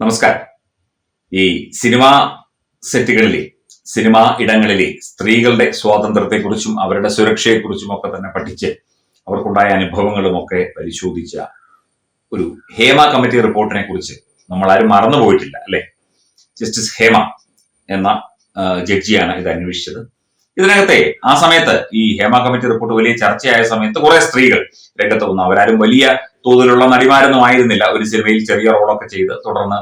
നമസ്കാരം. ഈ cinema സെറ്റുകളിലെ cinema ഇടങ്ങളിലെ സ്ത്രീകളുടെ സ്വാതന്ത്ര്യത്തെക്കുറിച്ചും അവരുടെ സുരക്ഷയെക്കുറിച്ചും ഒക്കെ തന്നെ പഠിച്ച് അവർക്കുണ്ടായ അനുഭവങ്ങളും ഒക്കെ പരിശോധിച്ച ഒരു ഹേമ കമ്മിറ്റി റിപ്പോർട്ടിനെ കുറിച്ച് നമ്മൾ ആരും മറന്നുപോയിട്ടില്ല അല്ലെ? ജസ്റ്റിസ് ഹേമ എന്ന ജഡ്ജിയാണ് ഇത് അന്വേഷിച്ചത്. ഇതിനകത്തെ ആ സമയത്ത് ഈ ഹേമ കമ്മിറ്റി റിപ്പോർട്ട് വലിയ ചർച്ചയായ സമയത്ത് കുറെ സ്ത്രീകൾ രംഗത്ത് വന്നു. അവരാരും വലിയ തോതിലുള്ള നടിമാരൊന്നും ആയിരുന്നില്ല. ഒരു സിനിമയിൽ ചെറിയ റോളൊക്കെ ചെയ്ത് തുടർന്ന്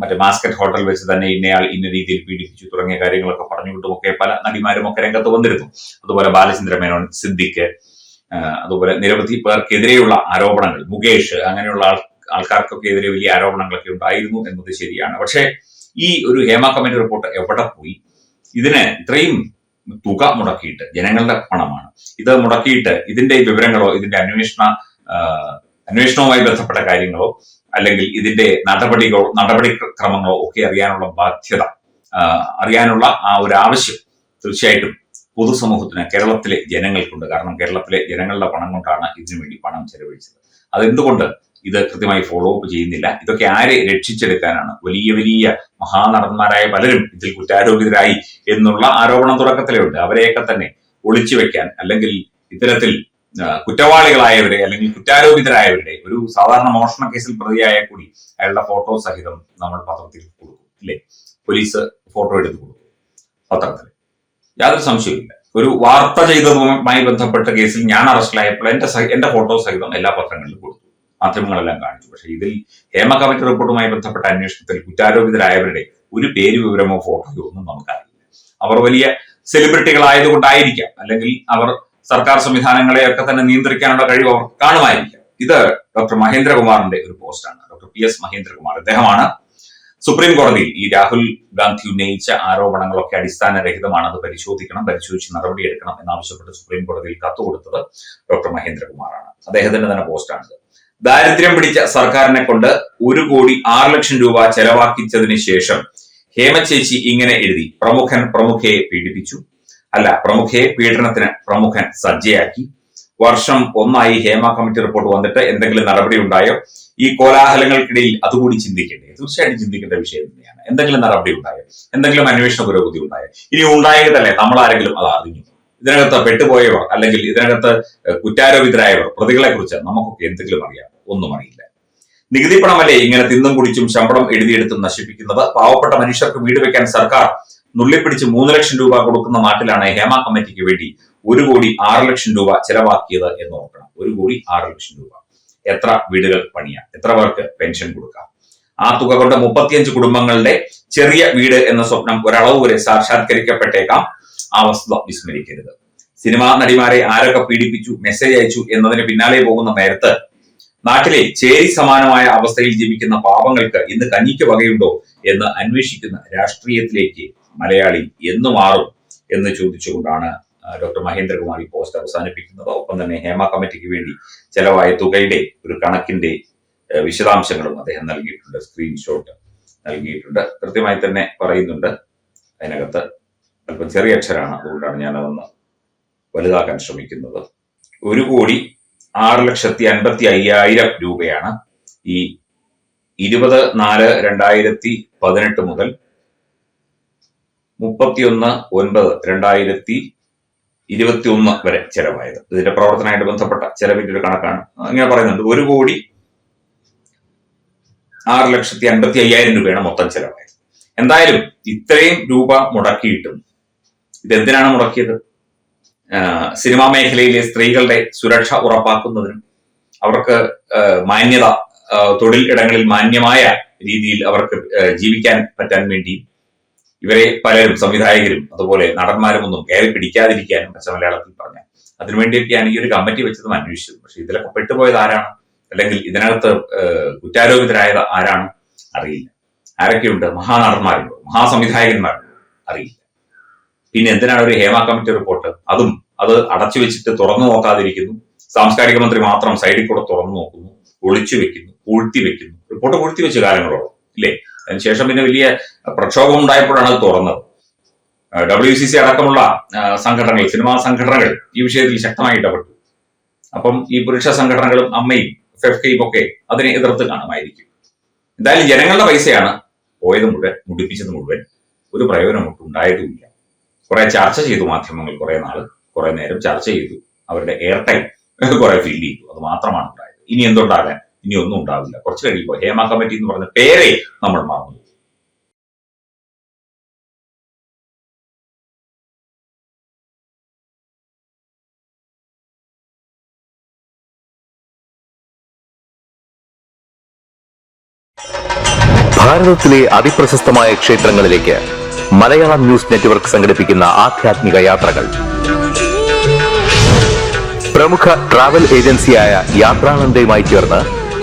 മറ്റേ മാസ്കറ്റ് ഹോട്ടൽ വെച്ച് തന്നെ ഇന്നയാൾ ഇന്ന രീതിയിൽ പീഡിപ്പിച്ചു തുടങ്ങിയ കാര്യങ്ങളൊക്കെ പറഞ്ഞുകൊണ്ടുമൊക്കെ പല നടിമാരും ഒക്കെ രംഗത്ത് വന്നിരുന്നു. അതുപോലെ ബാലചന്ദ്ര മേനോൻ സിദ്ദിഖ് അതുപോലെ നിരവധി പേർക്കെതിരെയുള്ള ആരോപണങ്ങൾ. മുകേഷ് അങ്ങനെയുള്ള ആൾ ആൾക്കാർക്കൊക്കെ എതിരെ വലിയ ആരോപണങ്ങളൊക്കെ ഉണ്ടായിരുന്നു എന്നത് ശരിയാണ്. പക്ഷേ ഈ ഒരു ഹേമ കമ്മിറ്റി റിപ്പോർട്ട് എവിടെ പോയി? ഇതിന് ഇത്രയും തുക മുടക്കിയിട്ട് ജനങ്ങളുടെ പണമാണ്. ഇത് മുടക്കിയിട്ട് ഇതിന്റെ വിവരങ്ങളോ ഇതിന്റെ അന്വേഷണ അന്വേഷണവുമായി ബന്ധപ്പെട്ട കാര്യങ്ങളോ അല്ലെങ്കിൽ ഇതിന്റെ നടപടികളോ നടപടിക്രമങ്ങളോ ഒക്കെ അറിയാനുള്ള ബാധ്യത അറിയാനുള്ള ആ ഒരു ആവശ്യം തീർച്ചയായിട്ടും പൊതുസമൂഹത്തിന് കേരളത്തിലെ ജനങ്ങൾക്കുണ്ട്. കാരണം കേരളത്തിലെ ജനങ്ങളുടെ പണം കൊണ്ടാണ് ഇതിനു വേണ്ടി പണം ചെലവഴിച്ചത്. അതെന്തുകൊണ്ട് ഇത് കൃത്യമായി ഫോളോ അപ്പ് ചെയ്യുന്നില്ല? ഇതൊക്കെ ആരെ രക്ഷിച്ചെടുക്കാനാണ്? വലിയ വലിയ മഹാനടന്മാരായ പലരും ഇതിൽ കുറ്റാരോപിതരായി എന്നുള്ള ആരോപണം തുടക്കത്തിലേ ഉണ്ട് അവരെയൊക്കെ തന്നെ ഒളിച്ചു വെക്കാൻ അല്ലെങ്കിൽ ഇത്തരത്തിൽ കുറ്റവാളികളായവരെ അല്ലെങ്കിൽ കുറ്റാരോപിതരായവരുടെ ഒരു സാധാരണ മോഷണ കേസിൽ പ്രതിയായ കൂടി അയാളുടെ ഫോട്ടോ സഹിതം നമ്മൾ പത്രത്തിൽ കൊടുക്കും ഇല്ലേ? പോലീസ് ഫോട്ടോ എടുത്ത് കൊടുക്കും പത്രത്തിൽ. യാതൊരു സംശയവും ഒരു വാർത്ത ചെയ്തതുമായി ബന്ധപ്പെട്ട കേസിൽ ഞാൻ അറസ്റ്റിലായപ്പോൾ എന്റെ എന്റെ ഫോട്ടോ സഹിതം എല്ലാ പത്രങ്ങളിലും കൊടുത്തു. മാധ്യമങ്ങളെല്ലാം കാണിച്ചു. പക്ഷെ ഇതിൽ ഹേമ കമ്മിറ്റി റിപ്പോർട്ടുമായി ബന്ധപ്പെട്ട അന്വേഷണത്തിൽ കുറ്റാരോപിതരായവരുടെ ഒരു പേര് വിവരമോ ഫോട്ടോയോ ഒന്നും നമുക്കറിയില്ല. അവർ വലിയ സെലിബ്രിറ്റികളായതുകൊണ്ടായിരിക്കാം അല്ലെങ്കിൽ അവർ സർക്കാർ സംവിധാനങ്ങളെ ഒക്കെ തന്നെ നിയന്ത്രിക്കാനുള്ള കഴിവ് അവർ കാണുമായിരിക്കാം. ഇത് ഡോക്ടർ മഹേന്ദ്രകുമാറിന്റെ ഒരു പോസ്റ്റാണ് ഡോക്ടർ പി എസ് മഹേന്ദ്രകുമാർ അദ്ദേഹമാണ് സുപ്രീം കോടതിയിൽ ഈ രാഹുൽ ഗാന്ധി ഉന്നയിച്ച ആരോപണങ്ങളൊക്കെ അടിസ്ഥാനരഹിതമാണ്. അത് പരിശോധിക്കണം പരിശോധിച്ച് നടപടിയെടുക്കണം എന്നാവശ്യപ്പെട്ട് സുപ്രീം കോടതിയിൽ കത്ത് കൊടുത്തത് ഡോക്ടർ മഹേന്ദ്രകുമാറാണ്. അദ്ദേഹത്തിന്റെ തന്നെ പോസ്റ്റാണിത് ദാരിദ്ര്യം പിടിച്ച സർക്കാരിനെ കൊണ്ട് ഒരു കോടി ആറ് ലക്ഷം രൂപ ചെലവാക്കിച്ചതിന് ശേഷം ഹേമചേച്ചി ഇങ്ങനെ എഴുതി. പ്രമുഖൻ പ്രമുഖയെ പീഡിപ്പിച്ചു. അല്ല പ്രമുഖയെ പീഡനത്തിന് പ്രമുഖൻ സജ്ജയാക്കി. വർഷം ഒന്നായി ഹേമ കമ്മിറ്റി റിപ്പോർട്ട് വന്നിട്ട് എന്തെങ്കിലും നടപടി ഉണ്ടായോ? ഈ കോലാഹലങ്ങൾക്കിടയിൽ അതുകൂടി ചിന്തിക്കേണ്ടേ? തീർച്ചയായിട്ടും ചിന്തിക്കേണ്ട വിഷയം തന്നെയാണ്. എന്തെങ്കിലും നടപടി ഉണ്ടായോ? എന്തെങ്കിലും അന്വേഷണ പുരോഗതി ഉണ്ടായോ? ഇനി ഉണ്ടായതല്ലേ നമ്മൾ ആരെങ്കിലും അത് അറിഞ്ഞു. ഇതിനകത്ത് പെട്ടുപോയവർ അല്ലെങ്കിൽ ഇതിനകത്ത് കുറ്റാരോപിതരായവർ പ്രതികളെ കുറിച്ച് നമുക്കൊക്കെ എന്തെങ്കിലും അറിയാം. ഒന്നും അറിയില്ല. നികുതി പണമല്ലേ ഇങ്ങനെ തിന്നും കുടിച്ചും ശമ്പളം എഴുതിയെടുത്തും നശിപ്പിക്കുന്നത്? പാവപ്പെട്ട മനുഷ്യർക്ക് വീട് വെക്കാൻ സർക്കാർ നുള്ളിപ്പിടിച്ച് മൂന്ന് ലക്ഷം രൂപ കൊടുക്കുന്ന നാട്ടിലാണ് ഹേമ കമ്മിറ്റിക്ക് വേണ്ടി ഒരു കോടി ആറ് ലക്ഷം രൂപ ചെലവാക്കിയത് എന്ന് ഓർക്കണം. ഒരു കോടി ആറ് ലക്ഷം രൂപ. എത്ര വീടുകൾ പണിയാം? എത്ര പേർക്ക് പെൻഷൻ കൊടുക്കാം? ആ തുക കൊണ്ട് മുപ്പത്തിയഞ്ച് കുടുംബങ്ങളുടെ ചെറിയ വീട് എന്ന സ്വപ്നം ഒരളവ് വരെ സാക്ഷാത്കരിക്കപ്പെട്ടേക്കാം. ആ വസ്തുത വിസ്മരിക്കരുത്. സിനിമാ നടിമാരെ ആരൊക്കെ പീഡിപ്പിച്ചു മെസ്സേജ് അയച്ചു എന്നതിന് പിന്നാലെ പോകുന്ന നേരത്ത് നാട്ടിലെ ചേരി സമാനമായ അവസ്ഥയിൽ ജീവിക്കുന്ന പാവങ്ങൾക്ക് ഇന്ന് കഞ്ഞിക്ക് വകയുണ്ടോ എന്ന് അന്വേഷിക്കുന്ന രാഷ്ട്രീയത്തിലേക്ക് മലയാളി എന്ന് മാറും എന്ന് ചോദിച്ചുകൊണ്ടാണ് ഡോക്ടർ മഹേന്ദ്രകുമാർ ഈ പോസ്റ്റ് അവസാനിപ്പിക്കുന്നത്. ഒപ്പം തന്നെ ഹേമ കമ്മിറ്റിക്ക് വേണ്ടി ചെലവായ തുകയുടെ ഒരു കണക്കിന്റെ വിശദാംശങ്ങളും അദ്ദേഹം നൽകിയിട്ടുണ്ട് സ്ക്രീൻഷോട്ട് നൽകിയിട്ടുണ്ട്. കൃത്യമായി തന്നെ പറയുന്നുണ്ട്. അതിനകത്ത് അല്പം ചെറിയ അക്ഷരമാണ് അതുകൊണ്ടാണ് ഞാൻ അതൊന്ന് വലുതാക്കാൻ ശ്രമിക്കുന്നത്. ഒരു കോടി ആറ് ലക്ഷത്തി അൻപത്തി അയ്യായിരം രൂപയാണ് ഈ ഇരുപത് നാല് രണ്ടായിരത്തി പതിനെട്ട് മുതൽ മുപ്പത്തിയൊന്ന് ഒൻപത് രണ്ടായിരത്തി ഇരുപത്തി ഒന്ന് വരെ ചെലവായത്. ഇതിന്റെ പ്രവർത്തനമായിട്ട് ബന്ധപ്പെട്ട ചെലവിന്റെ ഒരു കണക്കാണ്. ഇങ്ങനെ പറയുന്നുണ്ട്. ഒരു കോടി ആറ് ലക്ഷത്തി അൻപത്തി അയ്യായിരം രൂപയാണ് മൊത്തം ചെലവായത്. എന്തായാലും ഇത്രയും രൂപ മുടക്കിയിട്ടും ഇതെന്തിനാണ് മുടക്കിയത്? സിനിമാ മേഖലയിലെ സ്ത്രീകളുടെ സുരക്ഷ ഉറപ്പാക്കുന്നതിനും അവർക്ക് മാന്യത തൊഴിൽ ഇടങ്ങളിൽ മാന്യമായ രീതിയിൽ അവർക്ക് ജീവിക്കാൻ പറ്റാൻ വേണ്ടി ഇവരെ പലരും സംവിധായകരും അതുപോലെ നടന്മാരും ഒന്നും കയറി പിടിക്കാതിരിക്കാനും പച്ച മലയാളത്തിൽ പറഞ്ഞ. അതിനുവേണ്ടിയൊക്കെയാണ് ഈ ഒരു കമ്മിറ്റി വെച്ചതും അന്വേഷിച്ചത്. പക്ഷെ ഇതിലൊക്കെ പെട്ടുപോയത് ആരാണ്? അല്ലെങ്കിൽ ഇതിനകത്ത് കുറ്റാരോപിതരായത് ആരാണ്? അറിയില്ല. ആരൊക്കെയുണ്ട്? മഹാനടന്മാരുണ്ടോ? മഹാസംവിധായകന്മാരുണ്ടോ? അറിയില്ല. പിന്നെ എന്തിനാണ് ഒരു ഹേമ കമ്മിറ്റി റിപ്പോർട്ട്? അതും അത് അടച്ചു വെച്ചിട്ട് തുറന്നു നോക്കാതിരിക്കുന്നു. സാംസ്കാരിക മന്ത്രി മാത്രം സൈഡിൽ കൂടെ തുറന്നു നോക്കുന്നു. ഒളിച്ചു വെക്കുന്നു. പൂഴ്ത്തി വെക്കുന്നു. റിപ്പോർട്ട് പൂഴ്ത്തി വെച്ച കാലങ്ങളോളം. ഇല്ലേ? അതിനുശേഷം പിന്നെ വലിയ പ്രക്ഷോഭം ഉണ്ടായപ്പോഴാണ് അത് തുറന്നത്. ഡബ്ല്യു സി സി അടക്കമുള്ള സംഘടനകൾ സിനിമാ സംഘടനകൾ ഈ വിഷയത്തിൽ ശക്തമായി ഇടപെട്ടു. അപ്പം ഈ പുരുഷ സംഘടനകളും അമ്മയും ഫെഫ്കയും ഒക്കെ അതിനെ എതിർത്ത് കാണുമായിരിക്കും. എന്തായാലും ജനങ്ങളുടെ പൈസയാണ് പോയത് മുഴുവൻ മുടിപ്പിച്ചത് മുഴുവൻ. ഒരു പ്രയോജനം ഒട്ടും ഉണ്ടായിട്ടുമില്ല കുറെ ചർച്ച ചെയ്തു മാധ്യമങ്ങൾ കുറെ നാൾ കുറെ നേരം ചർച്ച ചെയ്തു. അവരുടെ എയർ ടൈം കുറെ ഫീൽ ചെയ്തു. അത് മാത്രമാണ് ഉണ്ടായത്. ഇനി എന്തുണ്ടാകാൻ? ഇനി ഒന്നും ഉണ്ടാവില്ല. കുറച്ച് കഴിയുമ്പോൾ ഹേമ കമ്മിറ്റി എന്ന് പറഞ്ഞ പേരെ നമ്മൾ മറന്നു. ഭാരതത്തിലെ അതിപ്രശസ്തമായ ക്ഷേത്രങ്ങളിലേക്ക് മലയാളം ന്യൂസ് നെറ്റ്വർക്ക് സംഘടിപ്പിക്കുന്ന ആധ്യാത്മിക യാത്രകൾ. പ്രമുഖ ട്രാവൽ ഏജൻസിയായ യാത്രാനന്ദയുമായി ചേർന്ന്